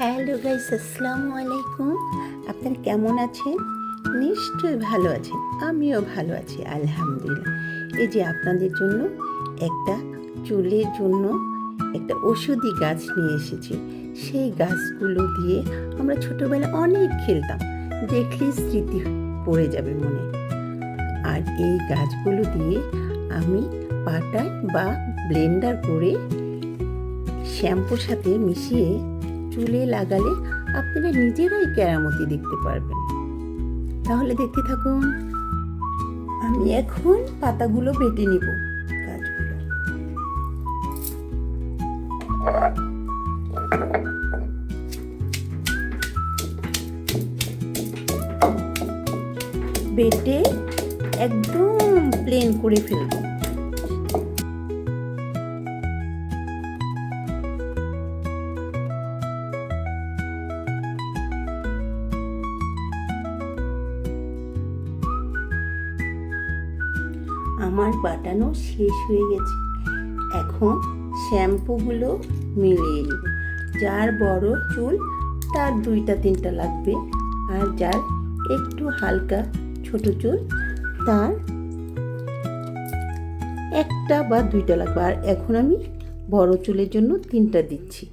Hello guys, আসসালামু আলাইকুম। আপনারা কেমন আছেন? নিশ্চয়ই ভালো আছেন, আমিও ভালো আছি, আলহামদুলিল্লাহ। এই যে আপনাদের জন্য একটা চুলের জন্য একটা ওষুধি গাছ নিয়ে এসেছি। সেই গাছগুলো দিয়ে আমরা ছোটোবেলায় অনেক খেলতাম, দেখলেই স্মৃতি পড়ে যাবে মনে। আর এই গাছগুলো দিয়ে আমি পাটায় বা ব্লেন্ডার করে শ্যাম্পুর সাথে মিশিয়ে চুলে লাগালে আপনারা নিজেরাই কেরামতি দেখতে পারবেন। তাহলে দেখতে থাকুন, আমি এখন পাতাগুলো বেটে নিব বেটে একদম প্লেন করে ফেলব। আমার বাটানো শেষ হয়ে গেছে। এখন শ্যাম্পুগুলো মিলিয়ে নিব। যার বড় চুল, তার দুইটা তিনটা লাগবে। আর যার একটু হালকা ছোট চুল, তার একটা বা দুইটা লাগবে। আর এখন আমি বড় চুলের জন্য তিনটা দিচ্ছি।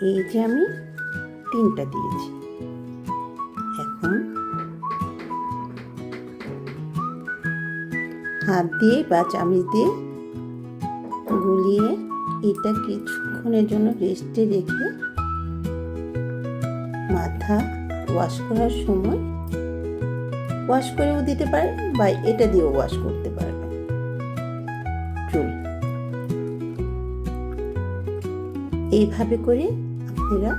এই যে আমি তিনটা দিয়েছি। এখন হাত দিয়ে বা চামচ দিয়ে গুলিয়ে এটা কিছুক্ষণের জন্য রেস্টে রেখে মাথা ওয়াশ করার সময় ওয়াশ করেও দিতে পারেন বা এটা দিয়েও ওয়াশ করতে পারবেন চুল এইভাবে করে আপনারা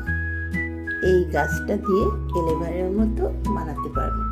এই গাছটা দিয়ে এলেভারের মতো বানাতে পারবেন